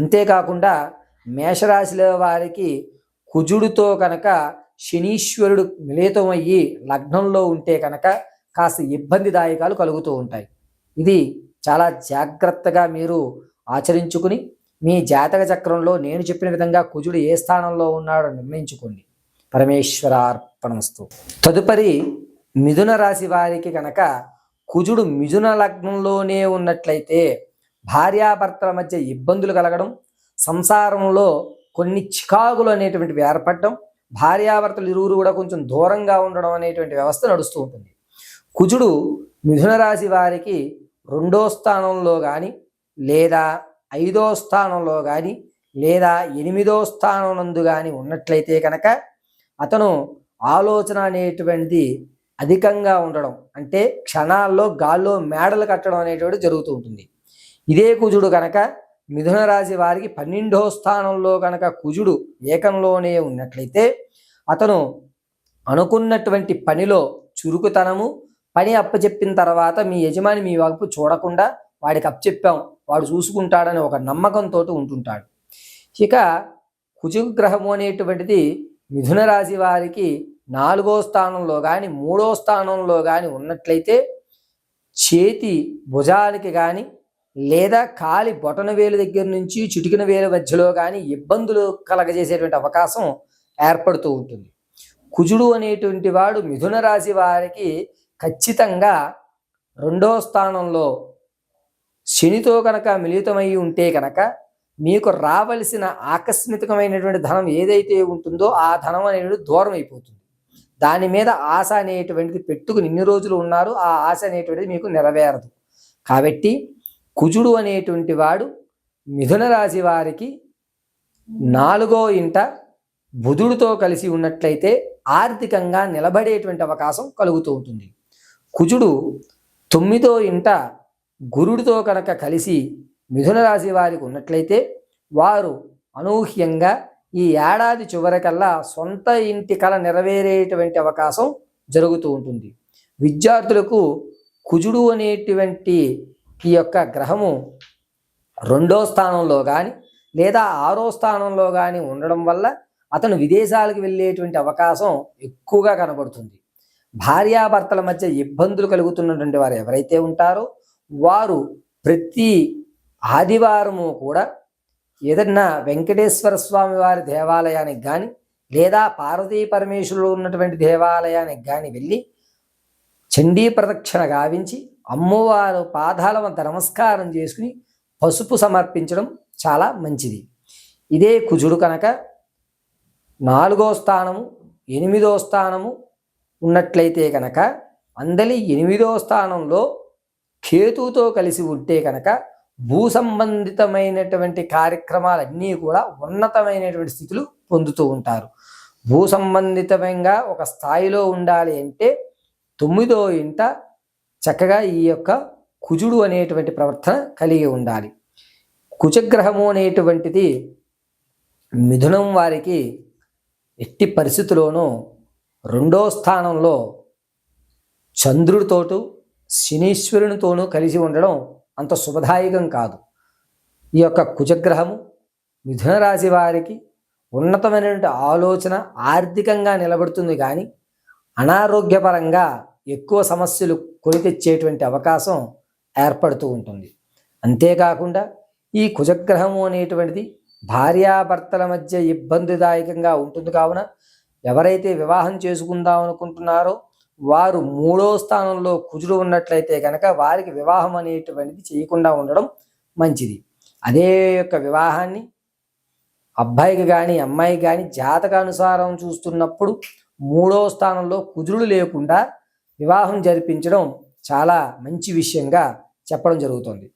అంతేకాకుండా మేషరాశిలో వారికి కుజుడితో కనుక శనీశ్వరుడు మిళితమయ్యి లగ్నంలో ఉంటే కనుక కాస్త ఇబ్బందిదాయకాలు కలుగుతూ ఉంటాయి. ఇది చాలా జాగ్రత్తగా మీరు ఆచరించుకుని మీ జాతక చక్రంలో నేను చెప్పిన విధంగా కుజుడు ఏ స్థానంలో ఉన్నాడో నిర్ణయించుకోండి. పరమేశ్వరార్పణమస్తు. తదుపరి మిథున రాశి వారికి కనుక కుజుడు మిథున లగ్నంలోనే ఉన్నట్లయితే భార్యాభర్తల మధ్య ఇబ్బందులు కలగడం సంసారంలో కొన్ని చికాకులు అనేటువంటివి ఏర్పడడం భార్యాభర్తలు ఇరువురు కూడా కొంచెం దూరంగా ఉండడం అనేటువంటి వ్యవస్థ నడుస్తూ ఉంటుంది. కుజుడు మిథున రాశి వారికి రెండో స్థానంలో కానీ లేదా ఐదో స్థానంలో కానీ లేదా ఎనిమిదో స్థానం నందు కానీ ఉన్నట్లయితే కనుక అతను ఆలోచన అనేటువంటిది అధికంగా ఉండడం అంటే క్షణాల్లో గాల్లో మేడలు కట్టడం అనేటువంటి జరుగుతూ ఉంటుంది. ఇదే కుజుడు కనుక మిథున రాశి వారికి పన్నెండో స్థానంలో కనుక కుజుడు ఏకంలోనే ఉన్నట్లయితే అతను అనుకున్నటువంటి పనిలో చురుకుతనము పని అప్పచెప్పిన తర్వాత మీ యజమాని మీ వైపు చూడకుండా వాడికి అప్పచెప్పాం వాడు చూసుకుంటాడని ఒక నమ్మకంతో ఉంటుంటాడు. ఇక కుజగ్రహము అనేటువంటిది మిథున రాశి వారికి నాలుగో స్థానంలో కానీ మూడో స్థానంలో కానీ ఉన్నట్లయితే చేతి భుజానికి కానీ లేదా కాలి బొటన వేలు దగ్గర నుంచి చిటికిన వేలు మధ్యలో కానీ ఇబ్బందులు కలగజేసేటువంటి అవకాశం ఏర్పడుతూ ఉంటుంది. కుజుడు అనేటువంటి వాడు మిథున రాశి వారికి ఖచ్చితంగా రెండో స్థానంలో శనితో కనుక మిళితమై ఉంటే కనుక మీకు రావలసిన ఆకస్మికమైనటువంటి ధనం ఏదైతే ఉంటుందో ఆ ధనం అనేది దూరం అయిపోతుంది. దాని మీద ఆశ అనేటువంటిది పెట్టుకుని ఇన్ని రోజులు ఉన్నారు ఆ ఆశ అనేటువంటిది మీకు నెరవేరదు. కాబట్టి కుజుడు అనేటువంటి వాడు మిథున రాశి వారికి నాలుగో ఇంట బుధుడితో కలిసి ఉన్నట్లయితే ఆర్థికంగా నిలబడేటువంటి అవకాశం కలుగుతూ ఉంటుంది. కుజుడు తొమ్మిదో ఇంట గురుడితో కనుక కలిసి మిథున రాశి వారికి ఉన్నట్లయితే వారు అనూహ్యంగా ఈ ఏడాది చివరికల్లా సొంత ఇంటి కల నెరవేరేటువంటి అవకాశం జరుగుతూ ఉంటుంది. విద్యార్థులకు కుజుడు అనేటువంటి ఈ యొక్క గ్రహము రెండో స్థానంలో కానీ లేదా ఆరో స్థానంలో కానీ ఉండడం వల్ల అతను విదేశాలకు వెళ్ళేటువంటి అవకాశం ఎక్కువగా కనబడుతుంది. భార్యాభర్తల మధ్య ఇబ్బందులు కలుగుతున్నటువంటి వారు ఎవరైతే ఉంటారో వారు ప్రతి ఆదివారము కూడా ఏదన్నా వెంకటేశ్వర స్వామి వారి దేవాలయానికి కానీ లేదా పార్వతీ పరమేశ్వరులు ఉన్నటువంటి దేవాలయానికి కానీ వెళ్ళి చండీ ప్రదక్షిణ గావించి అమ్మవారు పాదాల వద్ద నమస్కారం చేసుకుని పసుపు సమర్పించడం చాలా మంచిది. ఇదే కుజుడు కనుక నాలుగో స్థానము ఎనిమిదో స్థానము ఉన్నట్లయితే కనుక అందలి ఎనిమిదో స్థానంలో కేతుతో కలిసి ఉంటే కనుక భూ సంబంధితమైనటువంటి కార్యక్రమాలన్నీ కూడా ఉన్నతమైనటువంటి స్థితులు పొందుతూ ఉంటారు. భూ సంబంధితంగా ఒక స్థాయిలో ఉండాలి అంటే తొమ్మిదో ఇంట చక్కగా ఈ యొక్క కుజుడు అనేటువంటి ప్రవర్తన కలిగి ఉండాలి. కుజగ్రహము అనేటువంటిది మిథునం వారికి ఎట్టి పరిస్థితిలోనూ రెండో స్థానంలో చంద్రుడితోటూ శనీశ్వరునితోనూ కలిసి ఉండడం అంత శుభదాయకం కాదు. ఈ యొక్క కుజగ్రహము మిథున రాశి వారికి ఉన్నతమైనటువంటి ఆలోచన ఆర్థికంగా నిలబడుతుంది కానీ అనారోగ్యపరంగా ఎక్కువ సమస్యలు కొని తెచ్చేటువంటి అవకాశం ఏర్పడుతూ ఉంటుంది. అంతేకాకుండా ఈ కుజగ్రహము అనేటువంటిది భార్యాభర్తల మధ్య ఇబ్బందిదాయకంగా ఉంటుంది. కావున ఎవరైతే వివాహం చేసుకుందాం అనుకుంటున్నారో వారు మూడో స్థానంలో కుజుడు ఉన్నట్లయితే కనుక వారికి వివాహం అనేటువంటిది చేయకుండా ఉండడం మంచిది. అదే యొక్క వివాహాన్ని అబ్బాయికి కానీ అమ్మాయికి కానీ జాతకానుసారం చూస్తున్నప్పుడు మూడో స్థానంలో కుజుడు లేకుండా వివాహం జరిపించడం చాలా మంచి విషయంగా చెప్పడం జరుగుతుంది.